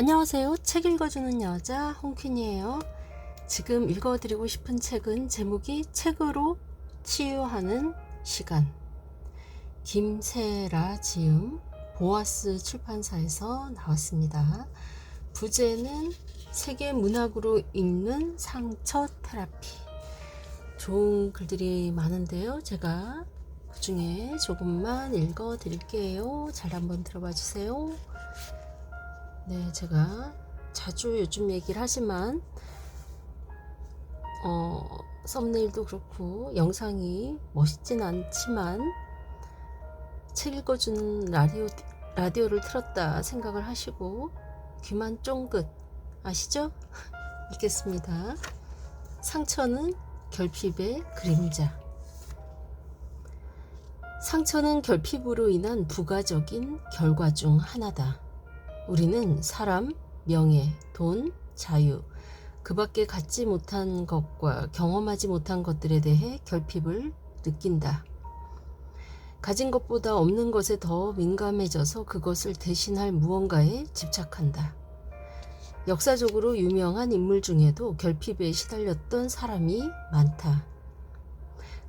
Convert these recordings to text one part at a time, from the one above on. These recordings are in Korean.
안녕하세요. 책 읽어주는 여자 홍퀸이에요. 지금 읽어드리고 싶은 책은 제목이 책으로 치유하는 시간. 김세라 지음 보아스 출판사에서 나왔습니다. 부제는 세계 문학으로 읽는 상처 테라피. 좋은 글들이 많은데요. 제가 그 중에 조금만 읽어 드릴게요. 잘 한번 들어봐 주세요. 네, 제가 자주 요즘 얘기를 하지만, 어, 썸네일도 그렇고, 영상이 멋있진 않지만, 책 읽어주는 라디오, 라디오를 틀었다 생각을 하시고, 귀만 쫑긋, 아시죠? 읽겠습니다. 상처는 결핍의 그림자. 상처는 결핍으로 인한 부가적인 결과 중 하나다. 우리는 사람, 명예, 돈, 자유, 그 밖에 갖지 못한 것과 경험하지 못한 것들에 대해 결핍을 느낀다. 가진 것보다 없는 것에 더 민감해져서 그것을 대신할 무언가에 집착한다. 역사적으로 유명한 인물 중에도 결핍에 시달렸던 사람이 많다.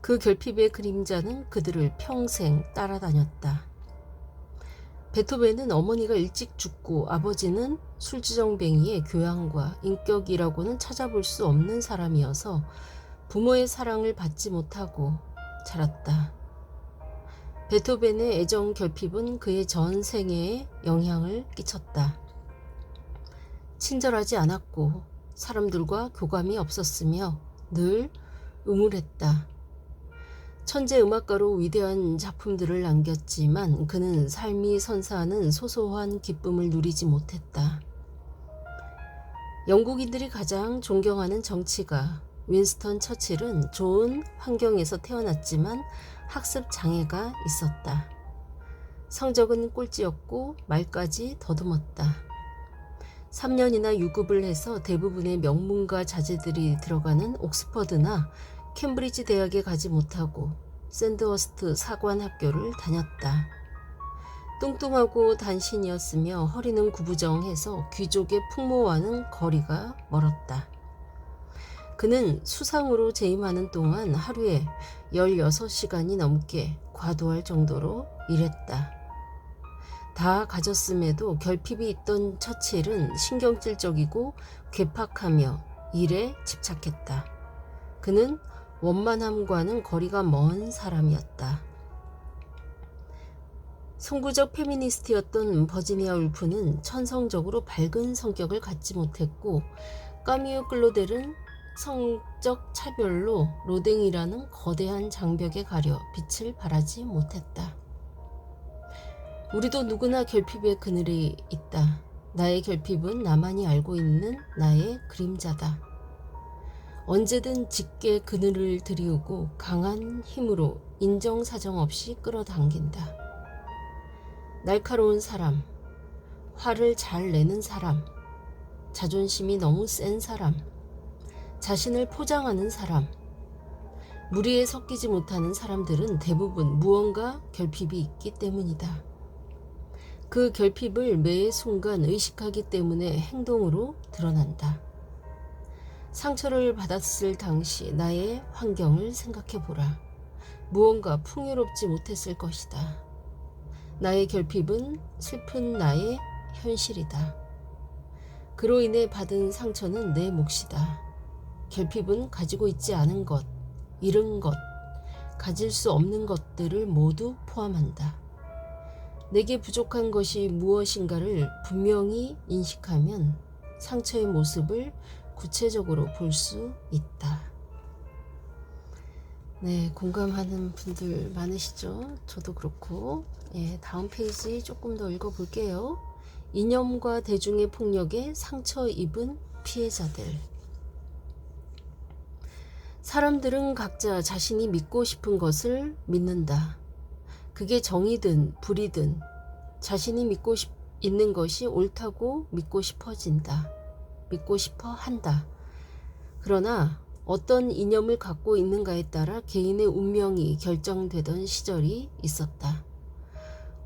그 결핍의 그림자는 그들을 평생 따라다녔다. 베토벤은 어머니가 일찍 죽고 아버지는 술주정뱅이의 교양과 인격이라고는 찾아볼 수 없는 사람이어서 부모의 사랑을 받지 못하고 자랐다. 베토벤의 애정 결핍은 그의 전 생애에 영향을 끼쳤다. 친절하지 않았고 사람들과 교감이 없었으며 늘 음울했다. 천재 음악가로 위대한 작품들을 남겼지만 그는 삶이 선사하는 소소한 기쁨을 누리지 못했다. 영국인들이 가장 존경하는 정치가 윈스턴 처칠은 좋은 환경에서 태어났지만 학습 장애가 있었다. 성적은 꼴찌였고 말까지 더듬었다. 3년이나 유급을 해서 대부분의 명문가 자제들이 들어가는 옥스퍼드나 캠브리지 대학에 가지 못하고 샌드워스트 사관 학교를 다녔다. 뚱뚱하고 단신이었으며 허리는 구부정해서 귀족의 풍모와는 거리가 멀었다. 그는 수상으로 재임하는 동안 하루에 16시간이 넘게 과도할 정도로 일했다. 다 가졌음에도 결핍이 있던 처칠은 신경질적이고 괴팍하며 일에 집착했다. 그는 원만함과는 거리가 먼 사람이었다. 선구적 페미니스트였던 버지니아 울프는 천성적으로 밝은 성격을 갖지 못했고 까미유 클로델은 성적 차별로 로댕이라는 거대한 장벽에 가려 빛을 발하지 못했다. 우리도 누구나 결핍의 그늘이 있다. 나의 결핍은 나만이 알고 있는 나의 그림자다. 언제든 짙게 그늘을 들이우고 강한 힘으로 인정사정 없이 끌어당긴다. 날카로운 사람, 화를 잘 내는 사람, 자존심이 너무 센 사람, 자신을 포장하는 사람, 무리에 섞이지 못하는 사람들은 대부분 무언가 결핍이 있기 때문이다. 그 결핍을 매 순간 의식하기 때문에 행동으로 드러난다. 상처를 받았을 당시 나의 환경을 생각해 보라. 무언가 풍요롭지 못했을 것이다. 나의 결핍은 슬픈 나의 현실이다. 그로 인해 받은 상처는 내 몫이다. 결핍은 가지고 있지 않은 것, 잃은 것, 가질 수 없는 것들을 모두 포함한다. 내게 부족한 것이 무엇인가를 분명히 인식하면 상처의 모습을 구체적으로 볼 수 있다. 네, 공감하는 분들 많으시죠? 저도 그렇고. 예, 다음 페이지 조금 더 읽어볼게요. 이념과 대중의 폭력에 상처 입은 피해자들. 사람들은 각자 자신이 믿고 싶은 것을 믿는다. 그게 정이든 불이든 자신이 믿고 싶, 있는 것이 옳다고 믿고 싶어진다. 믿고 싶어 한다. 그러나 어떤 이념을 갖고 있는가에 따라 개인의 운명이 결정되던 시절이 있었다.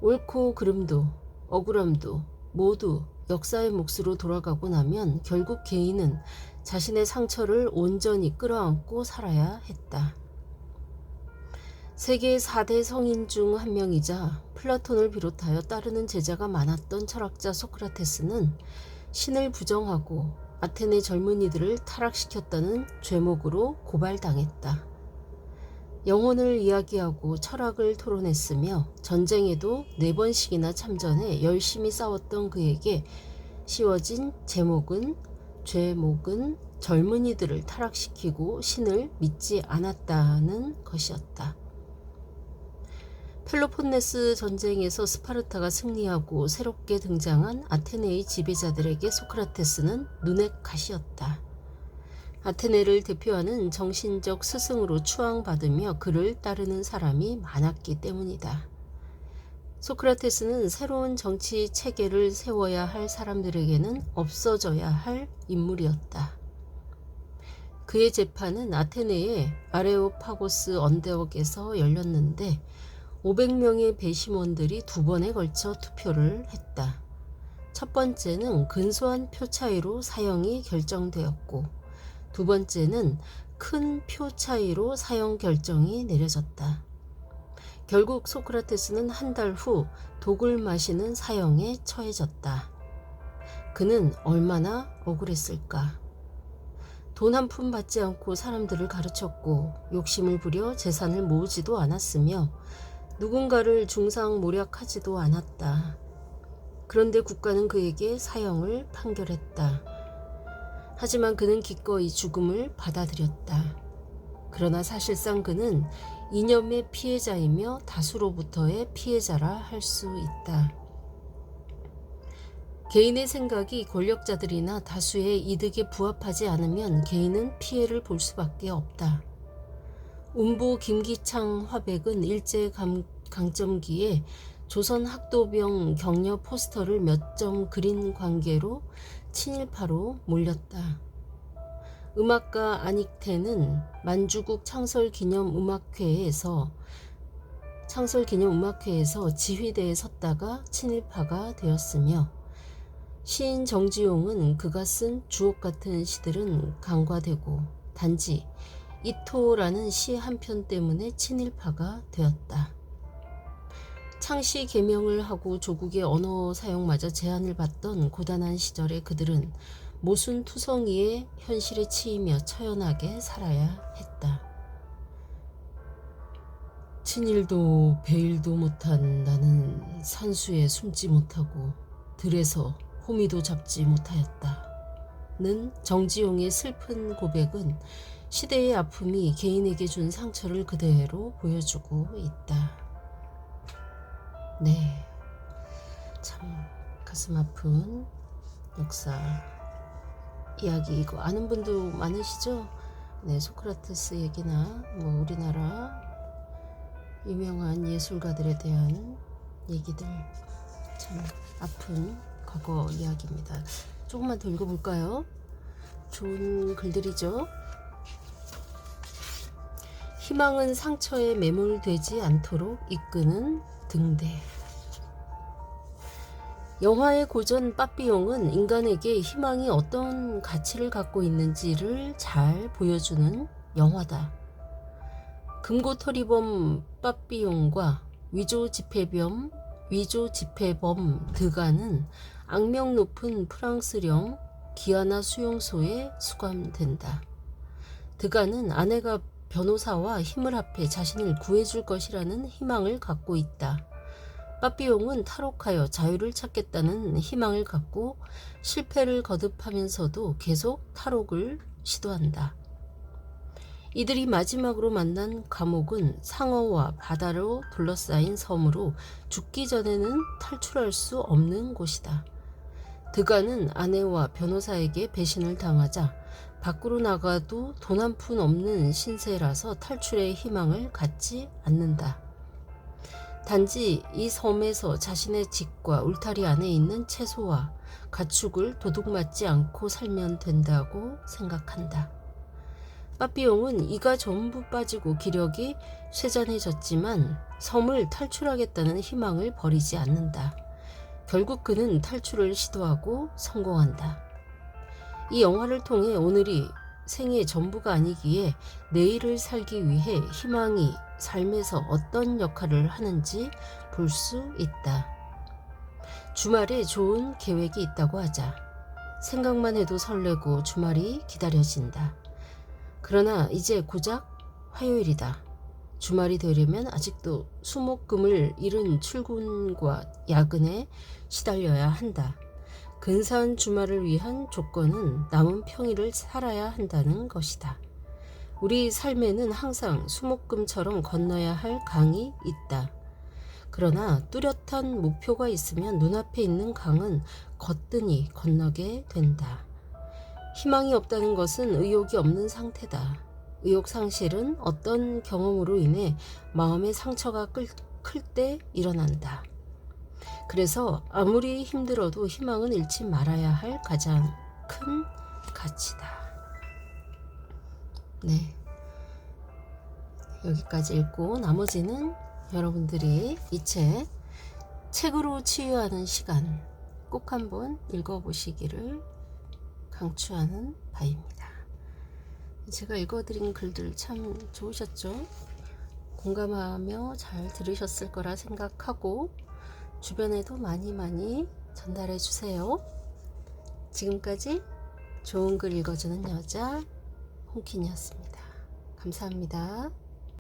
옳고 그름도 억울함도 모두 역사의 몫으로 돌아가고 나면 결국 개인은 자신의 상처를 온전히 끌어안고 살아야 했다. 세계 4대 성인 중 한 명이자 플라톤을 비롯하여 따르는 제자가 많았던 철학자 소크라테스는 신을 부정하고 아테네 젊은이들을 타락시켰다는 죄목으로 고발당했다. 영혼을 이야기하고 철학을 토론했으며 전쟁에도 네 번씩이나 참전해 열심히 싸웠던 그에게 씌워진 제목은 죄목은 젊은이들을 타락시키고 신을 믿지 않았다는 것이었다. 펠로폰네스 전쟁에서 스파르타가 승리하고 새롭게 등장한 아테네의 지배자들에게 소크라테스는 눈의 가시였다. 아테네를 대표하는 정신적 스승으로 추앙받으며 그를 따르는 사람이 많았기 때문이다. 소크라테스는 새로운 정치 체계를 세워야 할 사람들에게는 없어져야 할 인물이었다. 그의 재판은 아테네의 아레오파고스 언대역에서 열렸는데 500명의 배심원들이 두 번에 걸쳐 투표를 했다. 첫 번째는 근소한 표 차이로 사형이 결정되었고 두 번째는 큰 표 차이로 사형 결정이 내려졌다. 결국 소크라테스는 한 달 후 독을 마시는 사형에 처해졌다. 그는 얼마나 억울했을까? 돈 한 푼 받지 않고 사람들을 가르쳤고 욕심을 부려 재산을 모으지도 않았으며 누군가를 중상모략하지도 않았다. 그런데 국가는 그에게 사형을 판결했다. 하지만 그는 기꺼이 죽음을 받아들였다. 그러나 사실상 그는 이념의 피해자이며 다수로부터의 피해자라 할 수 있다. 개인의 생각이 권력자들이나 다수의 이득에 부합하지 않으면 개인은 피해를 볼 수밖에 없다. 운보 김기창 화백은 일제 강점기에 조선 학도병 격려 포스터를 몇 점 그린 관계로 친일파로 몰렸다. 음악가 안익태는 만주국 창설기념음악회에서 창설기념음악회에서 지휘대에 섰다가 친일파가 되었으며 시인 정지용은 그가 쓴 주옥 같은 시들은 간과되고 단지 이토라는 시 한 편 때문에 친일파가 되었다. 창씨 개명을 하고 조국의 언어 사용마저 제한을 받던 고단한 시절에 그들은 모순 투성이의 현실에 치이며 처연하게 살아야 했다. 친일도 배일도 못한 나는 산수에 숨지 못하고 들에서 호미도 잡지 못하였다. 는 정지용의 슬픈 고백은 시대의 아픔이 개인에게 준 상처를 그대로 보여주고 있다. 네. 참 가슴 아픈 역사 이야기 이거 아는 분도 많으시죠? 네, 소크라테스 얘기나 뭐 우리나라 유명한 예술가들에 대한 얘기들 참 아픈 과거 이야기입니다. 조금만 더 읽어볼까요? 좋은 글들이죠. 희망은 상처에 매몰되지 않도록 이끄는 등대. 영화의 고전 빠삐용은 인간에게 희망이 어떤 가치를 갖고 있는지를 잘 보여주는 영화다. 금고털이범 빠삐용과 위조 집회범 위조 집회범 드가는 악명 높은 프랑스령 기아나 수용소에 수감된다. 드가는 아내가 변호사와 힘을 합해 자신을 구해줄 것이라는 희망을 갖고 있다. 빠삐용은 탈옥하여 자유를 찾겠다는 희망을 갖고 실패를 거듭하면서도 계속 탈옥을 시도한다. 이들이 마지막으로 만난 감옥은 상어와 바다로 둘러싸인 섬으로 죽기 전에는 탈출할 수 없는 곳이다. 드가는 아내와 변호사에게 배신을 당하자 밖으로 나가도 돈 한 푼 없는 신세라서 탈출의 희망을 갖지 않는다. 단지 이 섬에서 자신의 집과 울타리 안에 있는 채소와 가축을 도둑맞지 않고 살면 된다고 생각한다. 빠삐용은 이가 전부 빠지고 기력이 쇠잔해졌지만 섬을 탈출하겠다는 희망을 버리지 않는다. 결국 그는 탈출을 시도하고 성공한다. 이 영화를 통해 오늘이 생의 전부가 아니기에 내일을 살기 위해 희망이 삶에서 어떤 역할을 하는지 볼 수 있다. 주말에 좋은 계획이 있다고 하자. 생각만 해도 설레고 주말이 기다려진다. 그러나 이제 고작 화요일이다. 주말이 되려면 아직도 수목금을 잃은 출근과 야근에 시달려야 한다. 근사한 주말을 위한 조건은 남은 평일을 살아야 한다는 것이다. 우리 삶에는 항상 수목금처럼 건너야 할 강이 있다. 그러나 뚜렷한 목표가 있으면 눈앞에 있는 강은 거뜬히 건너게 된다. 희망이 없다는 것은 의욕이 없는 상태다. 의욕 상실은 어떤 경험으로 인해 마음의 상처가 클 때 일어난다. 그래서 아무리 힘들어도 희망은 잃지 말아야 할 가장 큰 가치다. 네. 여기까지 읽고 나머지는 여러분들이 이 책 책으로 치유하는 시간 꼭 한번 읽어보시기를 강추하는 바입니다. 제가 읽어드린 글들 참 좋으셨죠? 공감하며 잘 들으셨을 거라 생각하고 주변에도 많이 많이 전달해 주세요. 지금까지 좋은 글 읽어주는 여자 홍킨이었습니다. 감사합니다.